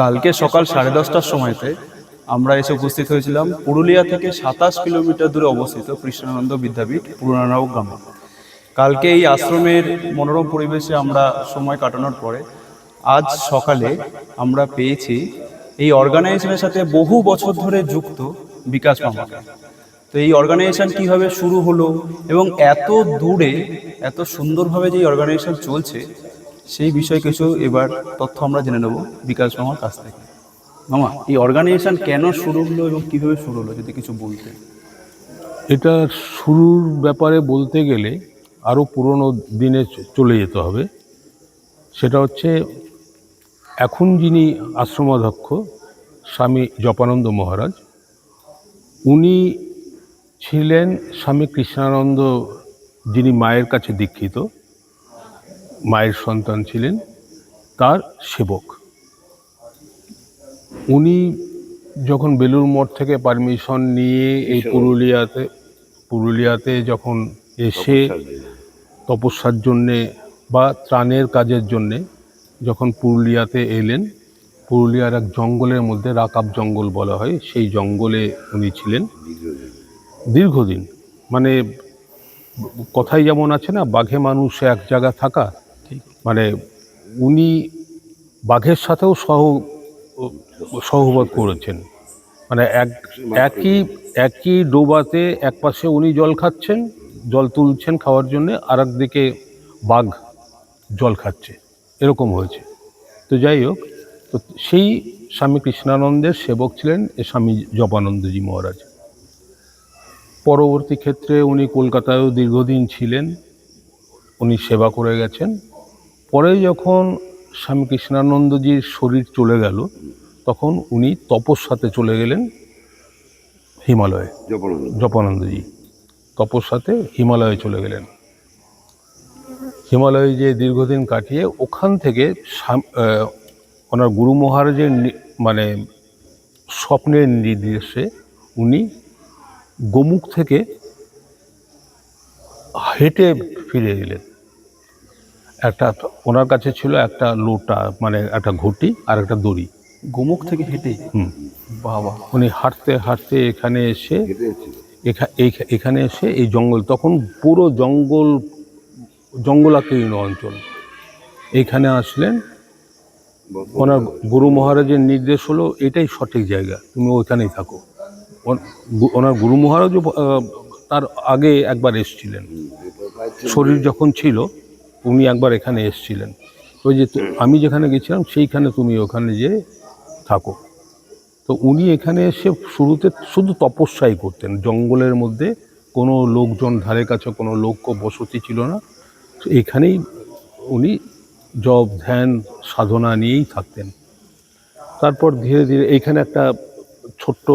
কালকে সকাল সাড়ে দশটার সময়তে আমরা এসে উপস্থিত হয়েছিলাম পুরুলিয়া থেকে সাতাশ কিলোমিটার দূরে অবস্থিত কৃষ্ণানন্দ বিদ্যাপীঠ পুরানাও গ্রামে। কালকে এই আশ্রমের মনোরম পরিবেশে আমরা সময় কাটানোর পরে আজ সকালে আমরা পেয়েছি এই অর্গানাইজেশনের সাথে বহু বছর ধরে যুক্ত বিকাশ মামাকে। তো এই অর্গানাইজেশন কীভাবে শুরু হলো এবং এত দূরে, এত সুন্দরভাবে যে অর্গানাইজেশন চলছে সেই বিষয়ে কিছু এবার তথ্য আমরা জেনে নেব বিকাশ মামার কাছ থেকে। মামা, এই অর্গানাইজেশন কেন শুরু হলো এবং কীভাবে শুরু হলো, যদি কিছু বলতেন? এটা শুরুর ব্যাপারে বলতে গেলে আরও পুরনো দিনে চলে যেতে হবে। সেটা হচ্ছে, এখন যিনি আশ্রমাধ্যক্ষ, স্বামী জপানন্দ মহারাজ, উনি ছিলেন স্বামী কৃষ্ণানন্দ যিনি মায়ের কাছে দীক্ষিত। মায়ের সন্তান ছিলেন তার সেবক। উনি যখন বেলুর মঠ থেকে পারমিশন নিয়ে এই পুরুলিয়াতে পুরুলিয়াতে যখন এসে তপস্যার জন্যে। বা ত্রাণের কাজের জন্যে যখন পুরুলিয়াতে এলেন পুরুলিয়ার এক জঙ্গলের মধ্যে রাকাব জঙ্গল বলা হয় সেই জঙ্গলে উনি ছিলেন। দীর্ঘদিন। মানে কথাই যেমন আছে না বাঘে মানুষ এক জায়গা থাকা মানে উনি বাঘের সাথেও সহ সহবাদ করেছেন। মানে এক, একই একই ডোবাতে এক পাশে উনি জল খাচ্ছেন, জল তুলছেন খাওয়ার জন্যে আর দিকে বাঘ জল খাচ্ছে। এরকম হয়েছে। তো যাই হোক, তো সেই স্বামী কৃষ্ণানন্দের সেবক ছিলেন এ স্বামী জপানন্দজি মহারাজ। পরবর্তী ক্ষেত্রে উনি কলকাতায়ও দীর্ঘদিন ছিলেন, উনি সেবা করে গেছেন। পরে যখন স্বামী কৃষ্ণানন্দজির শরীর চলে গেল তখন উনি তপস্যাতে চলে গেলেন হিমালয়ে। জপানন্দ জপানন্দজি। তপস্যাতে হিমালয়ে চলে গেলেন। হিমালয়ে যে দীর্ঘদিন কাটিয়ে ওখান থেকে ওনার গুরু মহারাজের মানে স্বপ্নের নির্দেশে উনি গোমুখ থেকে হেঁটে ফিরে এলেন। একটা ওনার কাছে ছিল একটা লোটা মানে একটা ঘটি আর একটা দড়ি। গোমুখ থেকে হেঁটে? হুম। বাবা। উনি হাঁটতে হাঁটতে এখানে এসে এখানে এসে এই জঙ্গল তখন পুরো জঙ্গল জঙ্গলাকীর্ণ অঞ্চল। এইখানে আসলেন। ওনার গুরু মহারাজের নির্দেশ হলো এটাই সঠিক জায়গা তুমি ওইখানেই থাকো। ওনার গুরু মহারাজও তার আগে একবার এসছিলেন। শরীর যখন ছিল উনি একবার এখানে এসছিলেন। ওই যে আমি যেখানে গেছিলাম সেইখানে তুমি ওখানে যে থাকো। তো উনি এখানে এসে শুরুতে শুধু তপস্যাই করতেন। জঙ্গলের মধ্যে কোনো লোকজন ধারে কাছে কোনো লোক বসতি ছিল না। তো এখানেই উনি জব ধ্যান সাধনা নিয়েই থাকতেন। তারপর ধীরে ধীরে এইখানে একটা ছোট্ট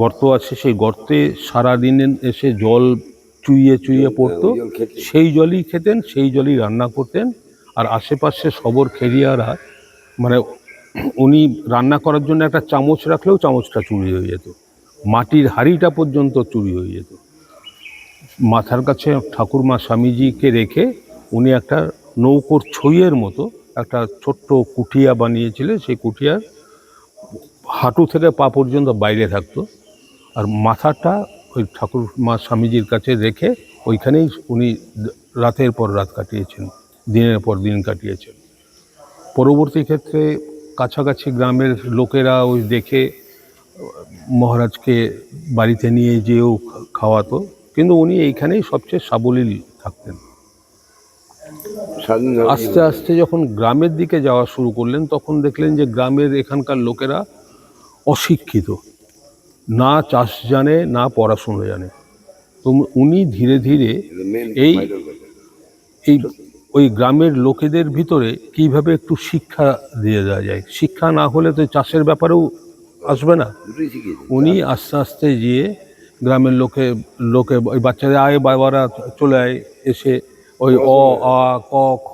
গর্ত আছে। সেই গর্তে সারাদিন এসে জল চুইয়ে চুইয়ে পড়তো। সেই জলই খেতেন সেই জলই রান্না করতেন। আর আশেপাশে সবর খেরিয়ারা মানে উনি রান্না করার জন্য একটা চামচ রাখলেও চামচটা চুরি হয়ে যেত। মাটির হাঁড়িটা পর্যন্ত চুরি হয়ে যেত। মাথার কাছে ঠাকুরমা স্বামীজিকে রেখে উনি একটা নৌকোর ছইয়ের মতো একটা ছোট্ট কুঠিয়া বানিয়েছিলেন। সেই কুঠিয়ার হাঁটু থেকে পা পর্যন্ত বাইরে থাকতো। আর মাথাটা ওই ঠাকুর মা স্বামীজির কাছে রেখে ওইখানেই উনি রাতের পর রাত কাটিয়েছেন দিনের পর দিন কাটিয়েছেন। পরবর্তী ক্ষেত্রে কাছাকাছি গ্রামের লোকেরা ওই দেখে মহারাজকে বাড়িতে নিয়ে যেও খাওয়াতো কিন্তু উনি এইখানেই সবচেয়ে সাবলীল থাকতেন। আস্তে আস্তে যখন গ্রামের দিকে যাওয়া শুরু করলেন তখন দেখলেন যে গ্রামের এখানকার লোকেরা অশিক্ষিত। না চাষ জানে, না পড়াশুনো জানে। তো উনি ধীরে ধীরে এই এই ওই গ্রামের লোকেদের ভিতরে কীভাবে একটু শিক্ষা দিয়ে দেওয়া যায়? শিক্ষা না হলে তো চাষের ব্যাপারেও আসবে না। উনি আস্তে আস্তে গিয়ে গ্রামের লোকে লোকে, ওই বাচ্চাদের আয় বাবারা চলে আয়, এসে ওই অ, আ, ক, খ,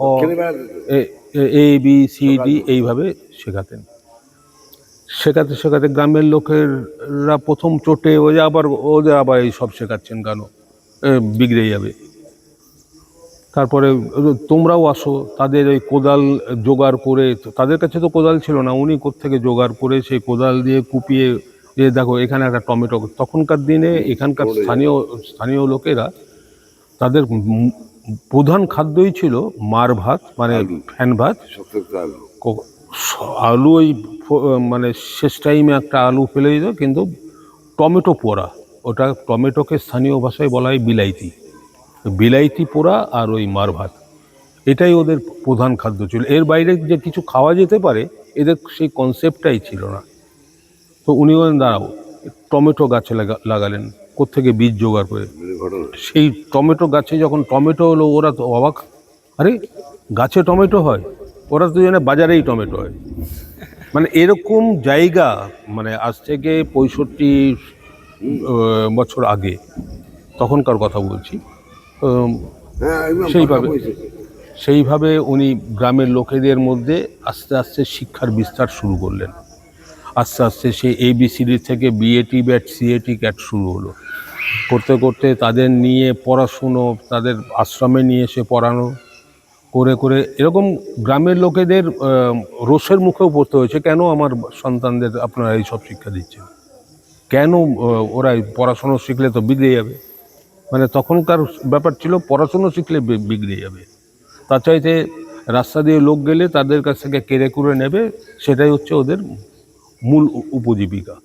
এ বি, সি, ডি এইভাবে শেখাতেন। শেখাতে শেখাতে গ্রামের লোকেরা প্রথম চোটে ও যে আবার ওদের আবার এই সব শেখাচ্ছেন কেন? বিগড়ে যাবে। তারপরে তোমরাও আসো তাদের ওই কোদাল জোগাড় করে তাদের কাছে তো কোদাল ছিল না উনি কোত্থেকে জোগাড় করে সেই কোদাল দিয়ে কুপিয়ে যে দেখো এখানে একটা টমেটো তখনকার দিনে এখানকার স্থানীয় স্থানীয় লোকেরা তাদের প্রধান খাদ্যই ছিল মার ভাত মানে ফ্যান ভাত আলু ওই মানে শেষ টাইমে একটা আলু ফেলে দিত, কিন্তু টমেটো পোড়া, ওটা টমেটোকে স্থানীয় ভাষায় বলা হয় বিলাইতি। বিলাইতি পোড়া আর ওই মার ভাত, এটাই ওদের প্রধান খাদ্য ছিল। এর বাইরে যে কিছু খাওয়া যেতে পারে, এদের সেই কনসেপ্টটাই ছিল না। তো উনি বলেন, দাঁড়াও, টমেটো গাছে লাগা- লাগালেন, কোত্থেকে বীজ জোগাড় করে? সেই টমেটো গাছে যখন টমেটো হলো, ওরা তো অবাক, আরে, গাছে টমেটো হয়? ওরা দুজনে বাজারেই টমেটো হয়। মানে এরকম জায়গা মানে আজ থেকে পঁয়ষট্টি বছর আগে তখনকার কথা বলছি। হ্যাঁ সেইভাবে। সেইভাবে উনি গ্রামের লোকেদের মধ্যে আস্তে আস্তে শিক্ষার বিস্তার শুরু করলেন। আস্তে আস্তে সে এবিসিডি থেকে বিএটি ব্যাট সিএটি ক্যাট শুরু হলো। করতে করতে তাদের নিয়ে পড়াশুনো তাদের আশ্রমে নিয়ে এসে পড়ানো করে করে এরকম গ্রামের লোকেদের রোষের মুখেও পড়তে হয়েছে। কেন আমার সন্তানদের আপনারা এই সব শিক্ষা দিচ্ছেন? কেন ওরা পড়াশুনো শিখলে তো বিগড়ে যাবে? মানে তখনকার ব্যাপার ছিল পড়াশুনো শিখলে বিগড়ে যাবে। তার চাইতে রাস্তা দিয়ে লোক গেলে তাদের কাছ থেকে কেড়ে কুড়ে নেবে, সেটাই হচ্ছে ওদের মূল উপজীবিকা।